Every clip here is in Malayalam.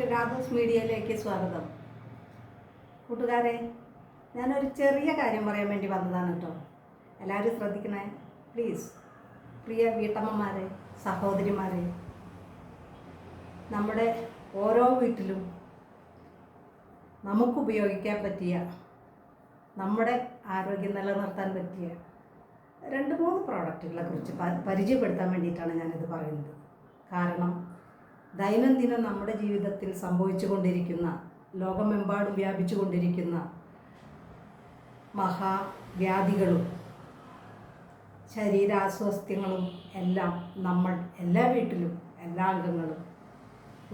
എല്ലാവർക്കും മീഡിയയിലേക്ക് സ്വാഗതം. കൂട്ടുകാരെ ഞാനൊരു ചെറിയ കാര്യം പറയാൻ വേണ്ടി വന്നതാണ് കേട്ടോ. എല്ലാവരും ശ്രദ്ധിക്കണേ. പ്ലീസ് പ്രിയ വീട്ടമ്മമാരെ സഹോദരിമാരെ നമ്മുടെ ഓരോ വീട്ടിലും നമുക്ക് ഉപയോഗിക്കാൻ പറ്റിയ നമ്മുടെ ആരോഗ്യം നിലനിർത്താൻ പറ്റിയ രണ്ട് മൂന്ന് പ്രോഡക്റ്റുകളെ കുറിച്ച് പരിചയപ്പെടുത്താൻ വേണ്ടിയിട്ടാണ് ഞാനിത് പറയുന്നത്. കാരണം ദൈനംദിനം നമ്മുടെ ജീവിതത്തിൽ സംഭവിച്ചു കൊണ്ടിരിക്കുന്ന ലോകമെമ്പാടും വ്യാപിച്ചു കൊണ്ടിരിക്കുന്ന മഹാവ്യാധികളും ശരീരാസ്വാസ്ഥ്യങ്ങളും എല്ലാം നമ്മൾ എല്ലാ വീട്ടിലും എല്ലാ അംഗങ്ങളും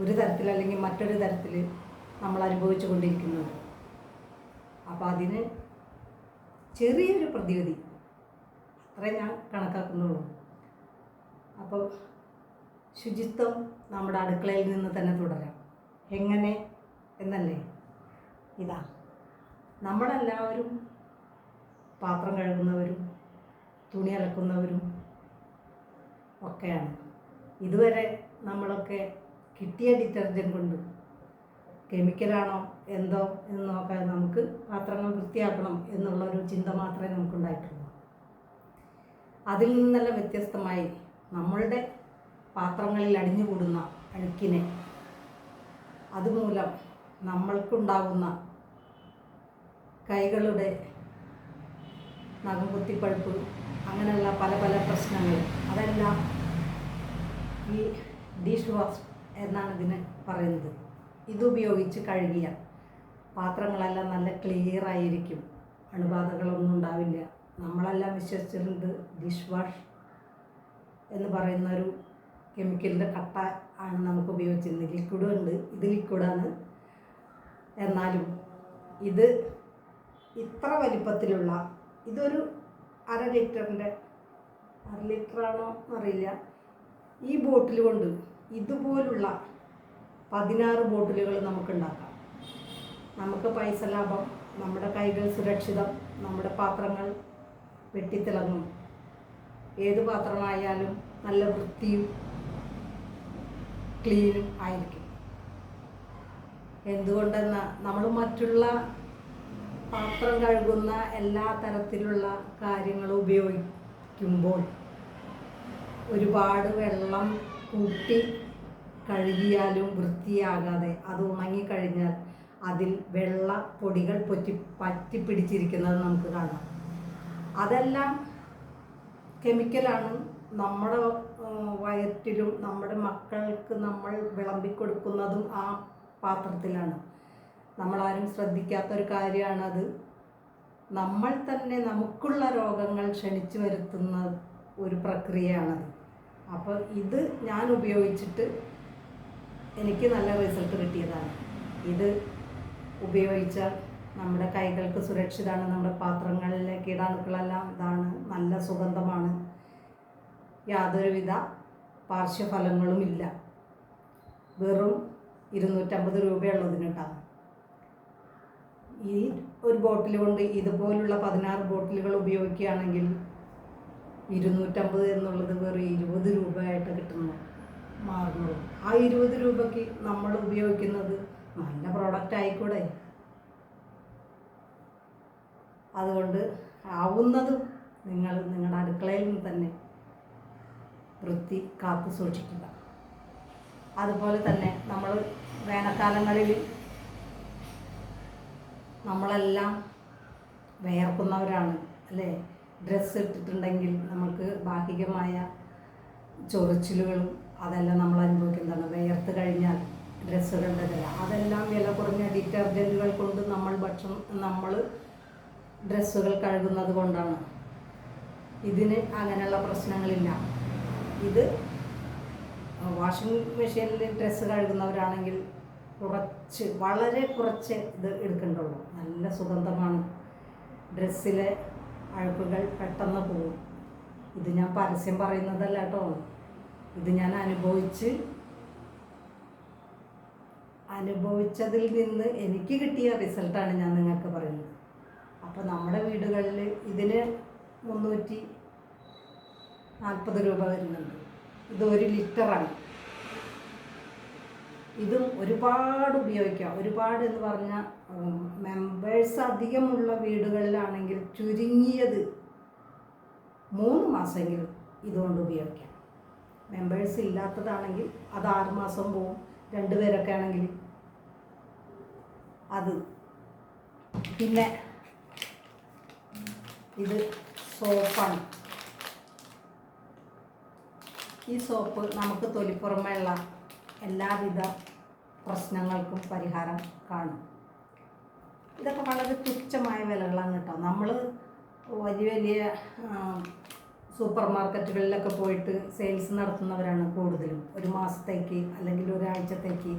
ഒരു തരത്തിൽ അല്ലെങ്കിൽ മറ്റൊരു തരത്തിൽ നമ്മൾ അനുഭവിച്ചു കൊണ്ടിരിക്കുന്നത് അപ്പോൾ അതിന് ചെറിയൊരു പ്രതിവിധി. അത്രേ ഞാൻ കണക്കാക്കുന്നുള്ളൂ. അപ്പോൾ ശുചിത്വം നമ്മുടെ അടുക്കളയിൽ നിന്ന് തന്നെ തുടരാം. എങ്ങനെ? എന്നല്ലേ? ഇതാ. നമ്മളെല്ലാവരും പാത്രം കഴുകുന്നവരും തുണി അലക്കുന്നവരും ഒക്കെയാണ്. ഇതുവരെ നമ്മളൊക്കെ കിട്ടിയ ഡിറ്റർജന്റ് കൊണ്ട് കെമിക്കലാണോ എന്തോ എന്ന് നോക്കാതെ നമുക്ക് പാത്രങ്ങൾ വൃത്തിയാക്കണം എന്നുള്ളൊരു ചിന്ത മാത്രമേ നമുക്കുണ്ടായിട്ടുള്ളൂ. അതിൽ നിന്നെല്ലാം വ്യത്യസ്തമായി നമ്മളുടെ പാത്രങ്ങളിൽ അടിഞ്ഞുകൂടുന്ന അഴുക്കിനെ. അതുമൂലം നമ്മൾക്കുണ്ടാകുന്ന കൈകളുടെ നഖം കുത്തിപ്പഴുപ്പ് അങ്ങനെയുള്ള പല പല പ്രശ്നങ്ങൾ. അതെല്ലാം ഈ ഡിഷ് വാഷ് എന്നാണ് ഇതിന് പറയുന്നത്. ഇതുപയോഗിച്ച് കഴുകിയ പാത്രങ്ങളെല്ലാം നല്ല ക്ലിയർ ആയിരിക്കും. അണുബാധകളൊന്നും ഉണ്ടാവില്ല. നമ്മളെല്ലാം വിശ്വസിച്ചിട്ടുണ്ട് ഡിഷ് വാഷ് എന്ന് പറയുന്ന ഒരു കെമിക്കലിന്റെ കട്ട ആണ് നമുക്ക് ഉപയോഗിച്ചിരുന്നത്. ലിക്വിഡും ഉണ്ട്. ഇത് ലിക്വിഡാണ് എന്നാലും ഇത് ഇത്ര വലിപ്പത്തിലുള്ള ഇതൊരു അര ലിറ്ററിന്റെ അര ലിറ്ററാണോ എന്നറിയില്ല. ഈ ബോട്ടിൽ കൊണ്ട് ഇതുപോലുള്ള പതിനാറ് ബോട്ടിലുകൾ നമുക്കുണ്ടാക്കാം നമുക്ക് പൈസ ലാഭം നമ്മുടെ കൈകൾ സുരക്ഷിതം നമ്മുടെ പാത്രങ്ങൾ വെട്ടിത്തിളങ്ങും. ഏത് പാത്രമായാലും നല്ല വൃത്തിയും ക്ലീനും ആയിരിക്കും. എന്തുകൊണ്ടെന്ന് നമ്മൾ മറ്റുള്ള പാത്രം കഴുകുന്ന എല്ലാ തരത്തിലുള്ള കാര്യങ്ങളും ഉപയോഗിക്കുമ്പോൾ ഒരുപാട് വെള്ളം കൂട്ടി കഴുകിയാലും വൃത്തിയാകാതെ അത് ഉണങ്ങിക്കഴിഞ്ഞാൽ അതിൽ വെള്ള പൊടികൾ പൊറ്റി പിടിച്ചിരിക്കുന്നത് നമുക്ക് കാണാം. അതെല്ലാം കെമിക്കലാണ്. നമ്മുടെ വയറ്റിലും നമ്മുടെ മക്കൾക്ക് നമ്മൾ വിളമ്പിക്കൊടുക്കുന്നതും ആ പാത്രത്തിലാണ്. നമ്മളാരും ശ്രദ്ധിക്കാത്തൊരു കാര്യമാണത്. നമ്മൾ തന്നെ നമുക്കുള്ള രോഗങ്ങൾ ക്ഷണിച്ചു വരുത്തുന്ന ഒരു പ്രക്രിയയാണത്. അപ്പോൾ ഇത് ഞാൻ ഉപയോഗിച്ചിട്ട് എനിക്ക് നല്ല റിസൾട്ട് കിട്ടിയതാണ്. ഇത് ഉപയോഗിച്ചാൽ നമ്മുടെ കൈകൾക്ക് സുരക്ഷിതമാണ് നമ്മുടെ പാത്രങ്ങളിലെ കീടാണുക്കളെല്ലാം ഇതാണ് നല്ല സുഗന്ധമാണ്. യാതൊരുവിധ പാർശ്വഫലങ്ങളുമില്ല. വെറും ഇരുന്നൂറ്റമ്പത് രൂപയുള്ളതിന് കേട്ടോ ഈ ഒരു ബോട്ടിൽ കൊണ്ട് ഇതുപോലുള്ള പതിനാറ് ബോട്ടിലുകൾ ഉപയോഗിക്കുകയാണെങ്കിൽ ഇരുന്നൂറ്റമ്പത് എന്നുള്ളത് വെറും ഇരുപത് രൂപയായിട്ട് കിട്ടുന്നു മാറുന്നുള്ളൂ ആ ഇരുപത് രൂപയ്ക്ക് നമ്മൾ ഉപയോഗിക്കുന്നത് നല്ല പ്രോഡക്റ്റ് ആയിക്കൂടെ? അതുകൊണ്ട് ആവുന്നതും നിങ്ങൾ നിങ്ങളുടെ അടുക്കളയിൽ നിന്ന് തന്നെ വൃത്തി കാത്തു സൂക്ഷിക്കുക. അതുപോലെ തന്നെ നമ്മൾ വേനൽക്കാലങ്ങളിൽ നമ്മളെല്ലാം വിയർക്കുന്നവരാണ് അല്ലേ? ഡ്രസ്സ് ഇട്ടിട്ടുണ്ടെങ്കിൽ നമുക്ക് ഭാഗികമായ ചൊറിച്ചിലുകളും അതെല്ലാം നമ്മൾ അനുഭവിക്കുന്നതാണ്. വിയർത്ത് കഴിഞ്ഞാൽ ഡ്രസ്സുകളുടെ വില അതെല്ലാം വില കുറഞ്ഞ ഡിറ്റർജന്റുകൾ കൊണ്ട് നമ്മൾ ഭക്ഷണം നമ്മൾ ഡ്രസ്സുകൾ കഴുകുന്നത് കൊണ്ടാണ്. ഇതിന് അങ്ങനെയുള്ള പ്രശ്നങ്ങളില്ല. ഇത് വാഷിംഗ് മെഷീനിൽ ഡ്രസ്സ് കഴുകുന്നവരാണെങ്കിൽ കുറച്ച് വളരെ കുറച്ച് ഇത് എടുക്കേണ്ടുള്ളൂ. നല്ല സുഗന്ധമാണ്. ഡ്രസ്സിലെ അഴുക്കുകൾ പെട്ടെന്ന് പോകും ഇത് ഞാൻ പരസ്യം പറയുന്നതല്ല കേട്ടോ ഇത് ഞാൻ അനുഭവിച്ച് അനുഭവിച്ചതിൽ നിന്ന് എനിക്ക് കിട്ടിയ റിസൾട്ടാണ് ഞാൻ നിങ്ങൾക്ക് പറയുന്നത്. അപ്പോൾ നമ്മുടെ വീടുകളിൽ ഇതിന് മുന്നൂറ്റി നാൽപ്പത് രൂപ വരുന്നുണ്ട്. ഇത് ഒരു ലിറ്ററാണ്. ഇതും ഒരുപാട് ഉപയോഗിക്കാം. ഒരുപാട് എന്ന് പറഞ്ഞാൽ മെമ്പേഴ്സ് അധികമുള്ള വീടുകളിലാണെങ്കിൽ ചുരുങ്ങിയത് മൂന്ന് മാസമെങ്കിലും ഇതുകൊണ്ട് ഉപയോഗിക്കാം. മെമ്പേഴ്സ് ഇല്ലാത്തതാണെങ്കിൽ അത് ആറ് മാസം പോവും. രണ്ടുപേരൊക്കെ ആണെങ്കിൽ അത്. പിന്നെ ഇത് സോപ്പാണ്. ഈ സോപ്പ് നമുക്ക് തൊലിപ്പുറമെയുള്ള എല്ലാവിധ പ്രശ്നങ്ങൾക്കും പരിഹാരം കാണും. ഇതൊക്കെ വളരെ തുച്ഛമായ വിലകളാണ് കേട്ടോ. നമ്മൾ വലിയ വലിയ സൂപ്പർ മാർക്കറ്റുകളിലൊക്കെ പോയിട്ട് സെയിൽസ് നടത്തുന്നവരാണ് കൂടുതലും. ഒരു മാസത്തേക്ക് അല്ലെങ്കിൽ ഒരാഴ്ചത്തേക്ക്.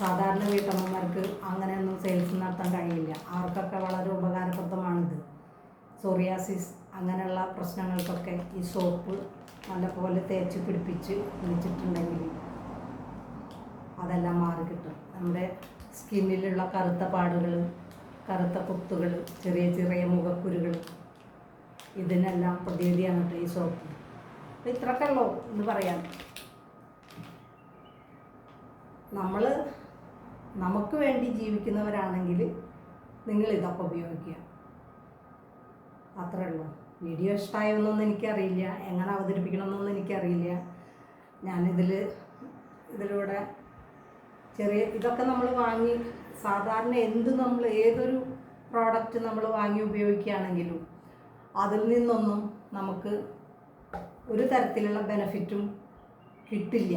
സാധാരണ വീട്ടമ്മമാർക്ക് അങ്ങനെയൊന്നും സെയിൽസ് നടത്താൻ കഴിയില്ല. അവർക്കൊക്കെ വളരെ ഉപകാരപ്രദമാണിത്. സോറിയാസിസ് അങ്ങനെയുള്ള പ്രശ്നങ്ങൾക്കൊക്കെ ഈ സോപ്പ് നല്ലപോലെ തേച്ച് പിടിപ്പിച്ച് കുളിച്ചിട്ടുണ്ടെങ്കിൽ അതെല്ലാം മാറി കിട്ടും. നമ്മുടെ സ്കിന്നിലുള്ള കറുത്ത പാടുകൾ കറുത്ത കുത്തുകൾ ചെറിയ ചെറിയ മുഖക്കുരുകൾ ഇതിനെല്ലാം പ്രതിവിധിയാണ് ഈ സോപ്പ് അപ്പം ഇത്രയൊക്കെ ഉള്ളൂ എന്ന് പറയാം. നമ്മൾ നമുക്ക് വേണ്ടി ജീവിക്കുന്നവരാണെങ്കിൽ നിങ്ങൾ ഇതൊക്കെ ഉപയോഗിക്കുക. അത്രേ ഉള്ളൂ. വീഡിയോ ഇഷ്ടമായൊന്നും എനിക്കറിയില്ല. എങ്ങനെ അവതരിപ്പിക്കണമെന്നൊന്നും എനിക്കറിയില്ല. ഞാനിതിൽ ഇതിലൂടെ ചെറിയ ഇതൊക്കെ നമ്മൾ വാങ്ങി സാധാരണ എന്ത് നമ്മൾ ഏതൊരു പ്രോഡക്റ്റ് നമ്മൾ വാങ്ങി ഉപയോഗിക്കുകയാണെങ്കിലും അതിൽ നിന്നൊന്നും നമുക്ക് ഒരു തരത്തിലുള്ള ബെനഫിറ്റും കിട്ടില്ല.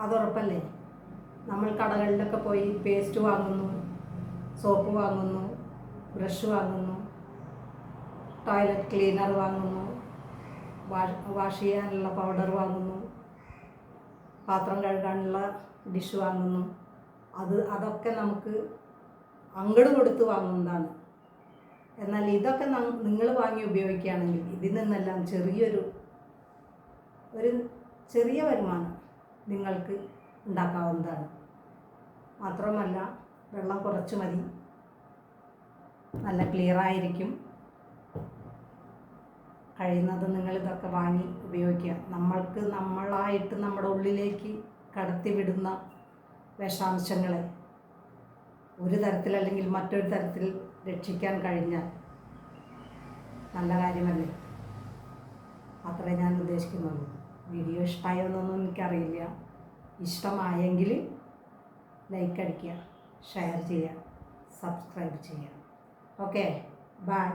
അതുറപ്പല്ലേ? നമ്മൾ കടകളിലൊക്കെ പോയി പേസ്റ്റ് വാങ്ങുന്നു സോപ്പ് വാങ്ങുന്നു ബ്രഷ് വാങ്ങുന്നു ടോയ്ലറ്റ് ക്ലീനർ വാങ്ങുന്നു. വാഷ് ചെയ്യാനുള്ള പൗഡർ വാങ്ങുന്നു. പാത്രം കഴുകാനുള്ള ഡിഷ് വാങ്ങുന്നു. അത് അതൊക്കെ നമുക്ക് അങ്ങട് കൊടുത്ത് വാങ്ങുന്നതാണ്. എന്നാൽ ഇതൊക്കെ നിങ്ങൾ വാങ്ങി ഉപയോഗിക്കുകയാണെങ്കിൽ ഇതിൽ നിന്നെല്ലാം ചെറിയൊരു ഒരു ചെറിയ വരുമാനം നിങ്ങൾക്ക് ഉണ്ടാക്കാവുന്നതാണ്. മാത്രമല്ല വെള്ളം കുറച്ച് മതി. നല്ല ക്ലിയർ ആയിരിക്കും. കഴിയുന്നത് നിങ്ങൾ ഇതൊക്കെ വാങ്ങി ഉപയോഗിക്കുക. നമ്മൾക്ക് നമ്മളായിട്ട് നമ്മുടെ ഉള്ളിലേക്ക് കടത്തിവിടുന്ന വിഷാംശങ്ങളെ ഒരു തരത്തിൽ അല്ലെങ്കിൽ മറ്റൊരു തരത്തിൽ രക്ഷിക്കാൻ കഴിഞ്ഞാൽ നല്ല കാര്യമല്ലേ? അത്രേ ഞാൻ ഉദ്ദേശിക്കുന്നുള്ളൂ. വീഡിയോ ഇഷ്ടമായോന്നൊന്നും എനിക്കറിയില്ല. ഇഷ്ടമായെങ്കിൽ ലൈക്ക് അടിക്കുക ഷെയർ ചെയ്യുക സബ്സ്ക്രൈബ് ചെയ്യുക. Okay bye.